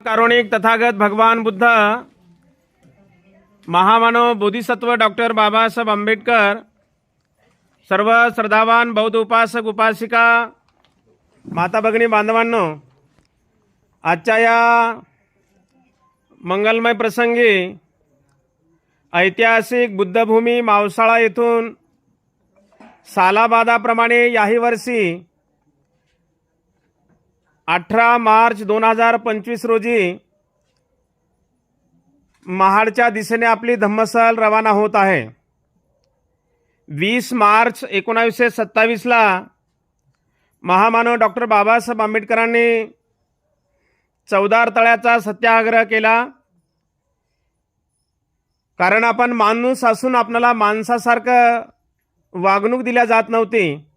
कारुणिक तथागत भगवान बुद्ध महामानव बोधिसत्व डॉक्टर बाबासाहेब आंबेडकर सर्व श्रद्धावान बौद्ध उपासक उपासिका माता भगिनी बांधवांनो आजच्या या मंगलमय प्रसंगी ऐतिहासिक बुद्धभूमी मावसाळा येथून सालाबादाप्रमाणे याही वर्षी अठरा मार्च दोन हजार पंचवीस रोजी महाडच्या दिशेने आपली धम्मसहल रवाना होत आहे. वीस मार्च एकोणावीसशे सत्तावीसला महामानव डॉक्टर बाबासाहेब आंबेडकरांनी चौदार तळ्याचा सत्याग्रह केला. कारण आपण माणूस असून आपल्याला माणसासारखं वागणूक दिल्या जात नव्हती.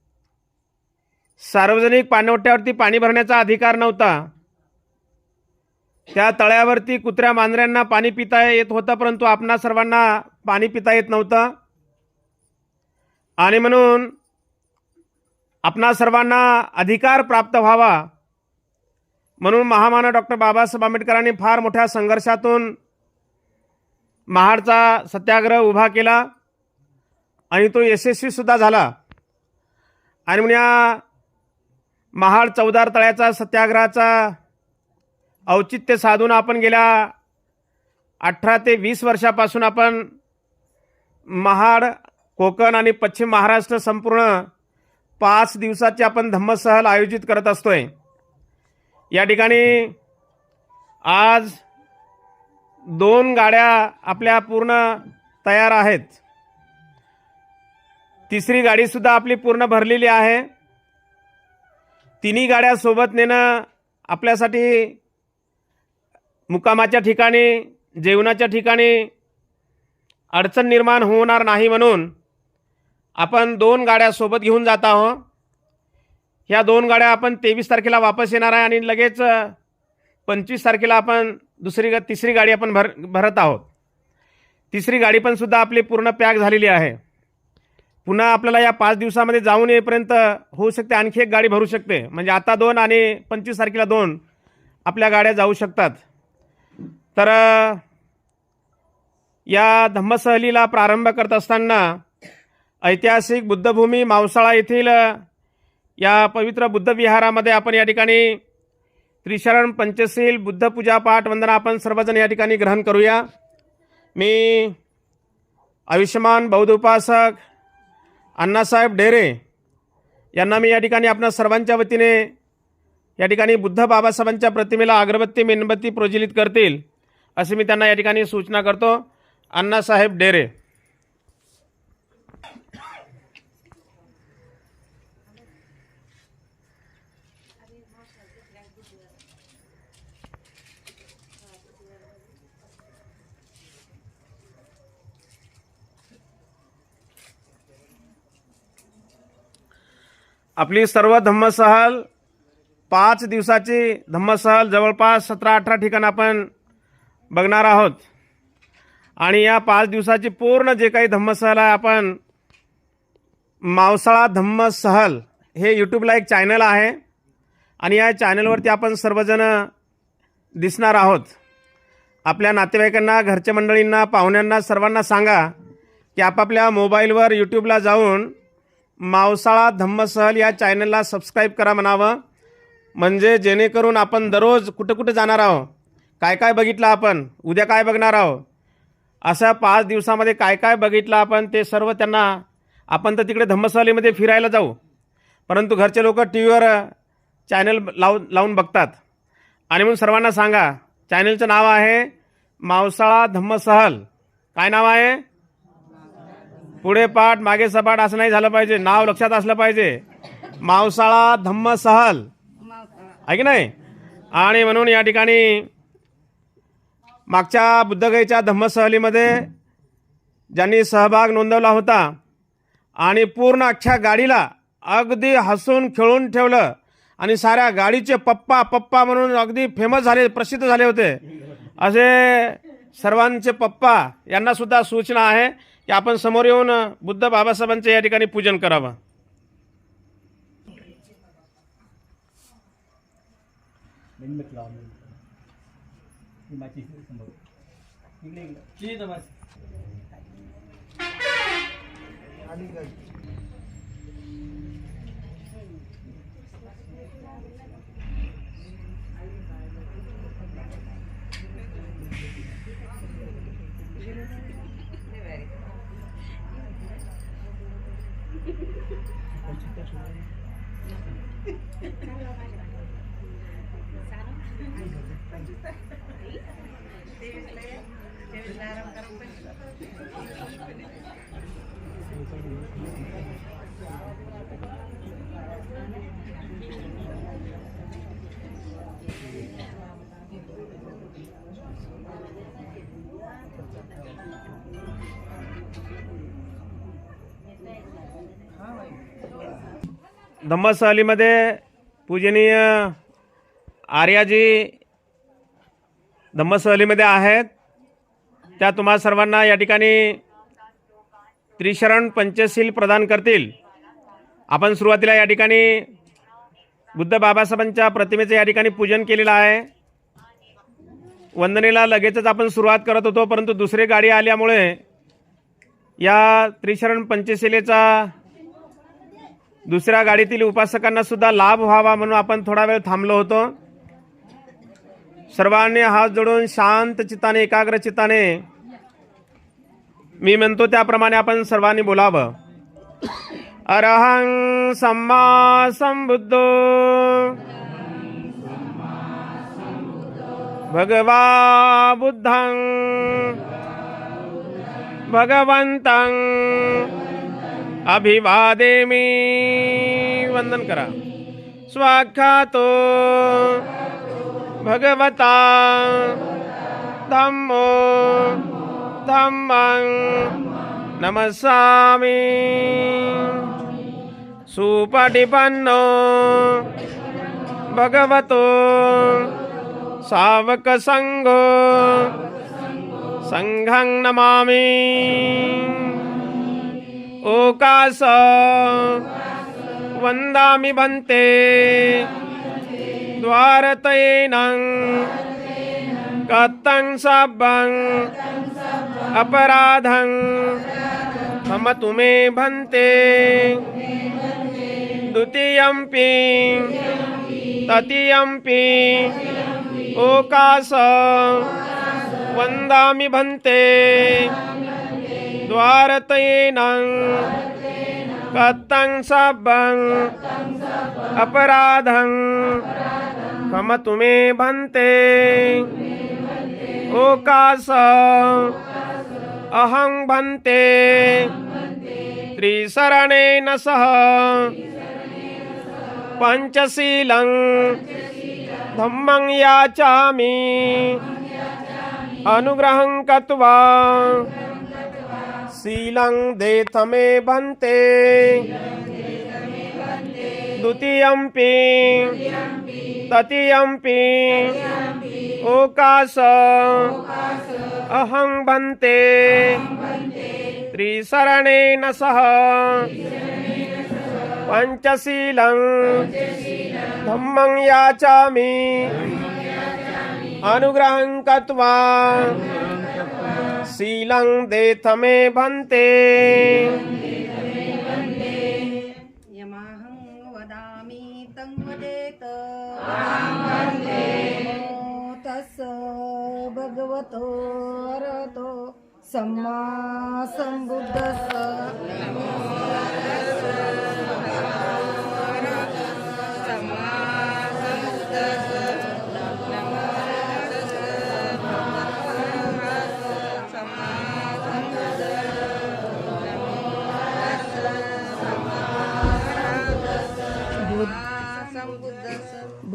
सार्वजनिक पाणवठ्यावरती पाणी भरण्याचा अधिकार नव्हता. त्या तळ्यावरती कुत्र्या मांजऱ्यांना पाणी पिता येत होतं परंतु आपणा सर्वांना पाणी पिता येत नव्हतं. आणि म्हणून आपणा सर्वांना अधिकार प्राप्त व्हावा. म्हणून महामानव डॉक्टर बाबासाहेब आंबेडकरांनी फार मोठ्या संघर्षातून महाडचा सत्याग्रह उभा केला आणि तो यशस्वीसुद्धा झाला. आणि म्हणून या महाड चौदार तळ्याचा सत्याग्रहाचा औचित्य साधून आपण गेल्या अठरा ते वीस वर्षापासून आपण महाड कोकण आणि पश्चिम महाराष्ट्र संपूर्ण पाच दिवसाची आपण धम्मसहल आयोजित करत असतोय. या ठिकाणी आज दोन गाड्या आपल्या पूर्ण तयार आहेत. तिसरी गाडीसुद्धा आपली पूर्ण भरलेली आहे. तिन्ही गाड्या सोबत नेणं आपल्यासाठी मुकामाच्या ठिकाणी जेवणाच्या ठिकाणी अडचण निर्माण होणार नाही म्हणून आपण दोन गाड्या सोबत घेऊन जात आहोत. ह्या दोन गाड्या आपण तेवीस तारखेला वापस येणार आहे आणि लगेच पंचवीस तारखेला आपण दुसरी ग तिसरी गाडी आपण भर भरत आहोत. तिसरी गाडी पण सुद्धा आपली पूर्ण पॅक झालेली आहे. पुन्हा आपल्याला या पाच दिवसामध्ये जाऊन येईपर्यंत होऊ शकते. आणखी एक गाडी भरू शकते. म्हणजे आता दोन आणि पंचवीस तारखेला दोन आपल्या गाड्या जाऊ शकतात. तर या धम्मसहलीला प्रारंभ करत असताना ऐतिहासिक बुद्धभूमी मावसाळा येथील या पवित्र बुद्ध विहारामध्ये आपण या ठिकाणी त्रिशरण पंचशील बुद्ध पूजापाठ वंदना आपण सर्वजण या ठिकाणी ग्रहण करूया. मी आयुष्यमान बौद्ध उपासक अण्णासाहेब डेरे यांना मी या ठिकाणी आपणा सर्वांच्या वतीने या ठिकाणी बुद्ध बाबासाहेबांच्या प्रतिमेला अगरबत्ती मेणबत्ती प्रज्वलित करतील असे मी त्यांना या ठिकाणी सूचना करतो. अण्णासाहेब डेरे आपली सर्व धम्मसहल पाच दिवसाची धम्मसहल जवळपास सतरा अठरा ठिकाण आपण बघणार आहोत. आणि या पाच दिवसाची पूर्ण जे काही धम्मसहल आहे आपण मावसाळा धम्मसहल हे यूट्यूबला एक चॅनल आहे. आणि या चॅनलवरती आपण सर्वजण दिसणार आहोत. आपल्या नातेवाईकांना घरच्या मंडळींना पाहुण्यांना सर्वांना सांगा की आपापल्या मोबाईलवर यूट्यूबला जाऊन मावसाळा धम्मसहल या चॅनलला सबस्क्राईब करा म्हणावं. म्हणजे जेणेकरून आपण दररोज कुठं कुठं जाणार आहोत? काय काय बघितलं आपण? उद्या काय बघणार आहोत? अशा पाच दिवसामध्ये काय काय बघितलं आपण ते सर्व त्यांना आपण तर तिकडे धम्मसहलीमध्ये फिरायला जाऊ. परंतु घरचे लोक टी व्हीवर चॅनल लावून लावून बघतात. आणि म्हणून सर्वांना सांगा चॅनलचं नाव आहे मावसाळा धम्मसहल. काय नाव आहे? पुढे पाठ मागे सपाट असं नाही झालं पाहिजे. नाव लक्षात असलं पाहिजे. मावसाळा धम्मसहल. आहे की नाही? आणि म्हणून या ठिकाणी मागच्या बुद्धगयच्या धम्मसहलीमध्ये ज्यांनी सहभाग नोंदवला होता आणि पूर्ण अख्ख्या गाडीला अगदी हसून खेळून ठेवलं आणि साऱ्या गाडीचे पप्पा पप्पा म्हणून अगदी फेमस झाले प्रसिद्ध झाले होते. असे सर्वांचे पप्पा यांनासुद्धा सूचना आहे. की आपण समोर येऊन बुद्ध बाबासाहेबांचं या ठिकाणी पूजन करावं. धम्मसहलीमध्ये पूजनीय आर्याजी धम्म सहलीमध्ये आहेत. त्या तुम्हा सर्वांना या ठिकाणी त्रिशरण पंचशील प्रदान करतील. आपण सुरुवातीला या ठिकाणी बुद्ध बाबासाहेबांच्या प्रतिमेचं या ठिकाणी पूजन केलेलं आहे. वंदनेला लगेचच आपण सुरुवात करत होतो परंतु दुसरी गाडी आल्यामुळे या त्रिशरण पंचशिलेचा दुसऱ्या गाडीतील उपासकांनासुद्धा लाभ व्हावा म्हणून आपण थोडा वेळ थांबलो होतो. सर्वांनी हात जोडून शांत चित्ताने एकाग्र चित्ताने. मी म्हणतो त्याप्रमाणे आपण सर्वांनी बोलावं. अरहं सम्मा संबुद्धो. भगवा बुद्धं. भगवन्तं अभिवादेमी. वंदन करा. स्वाख्यातो. भगवता। धम्मो। धम्मं। नमसामि सुपटिपन्नो भगवतो। सावकसङ्गो। सङ्घं नमामि। ओकास। वन्दामि भन्ते। द्वारतयेनं कत्तं सब्बं अपराधं मम तुमे भन्ते। ततीयं तृतीयम्पि ओकास वन्दामि भन्ते। द्वारतयेनं कत्तं सब्बं अपराधं मम तुमे भन्ते ओकास अहं भन्ते त्रिशरणेन सह पञ्चशीलं धम्मं याचामि। अनुग्रहं कृत्वा शीलं देथ मे भन्ते द्वितीयम्पि। तृतीयम्पि। ओकाश अहं भन्ते। त्रिशरणेन सह। पञ्चशीलं। धम्मं याचामि। अनुग्रहं कृत्वा। शीलं देथ मे भन्ते। तस् भगवतो अरहतो सम्मा सम्बुद्धस्स।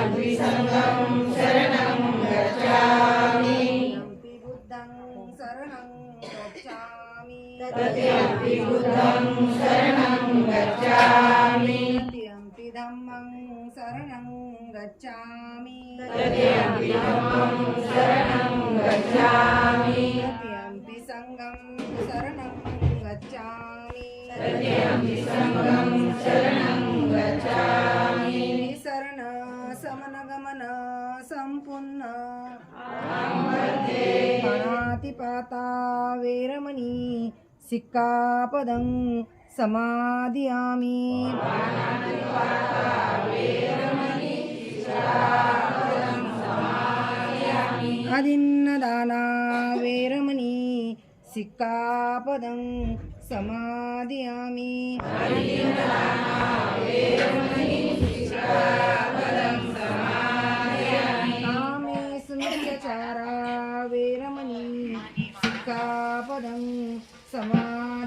द्वितीयम्पि सङ्घं शरणं गच्छामि। तृतीयम्पि बुद्धं शरणं गच्छामि। तृतीयम्पि बुद्धं शरणं गच्छामि। तृतीयम्पि धम्मं शरणं गच्छामि। तृतीयम्पि धम्मं शरणं गच्छामि। तृतीयम्पि सङ्घं शरणं गच्छामि। तृतीयम्पि सङ्घं शरणं गच्छामि। शरण समनगमन सम्पूर्ण पाणातिपाता वेरमणि सिक्कापदं समाधियामि। अदिन्नदाना वेरमणि सिक्कापदं समाधियामि।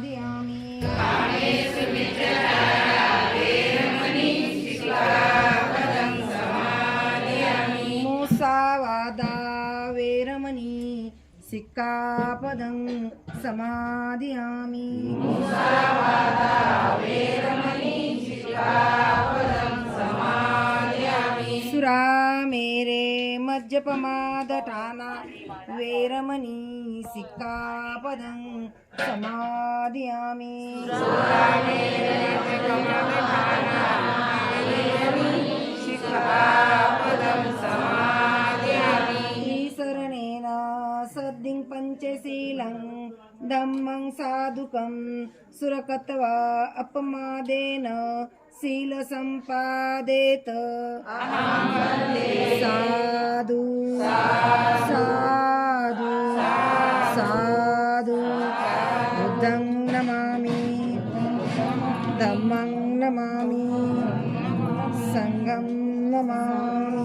समादयामि मोसावादा वेरमणि सिक्कापदं समादयामि सुरा मेरे मज्जपमादटाना वेरमणि सिक्कापदं समादयामि। ईशरणेन सद्दिं ධම්මං සාදුකම් සුරකතවා අපමාදේන සීල සම්පාදේත සාදු සාදු සාදු බුද්ධං නමාමි ධම්මං නමාමි සංඝං නමාමි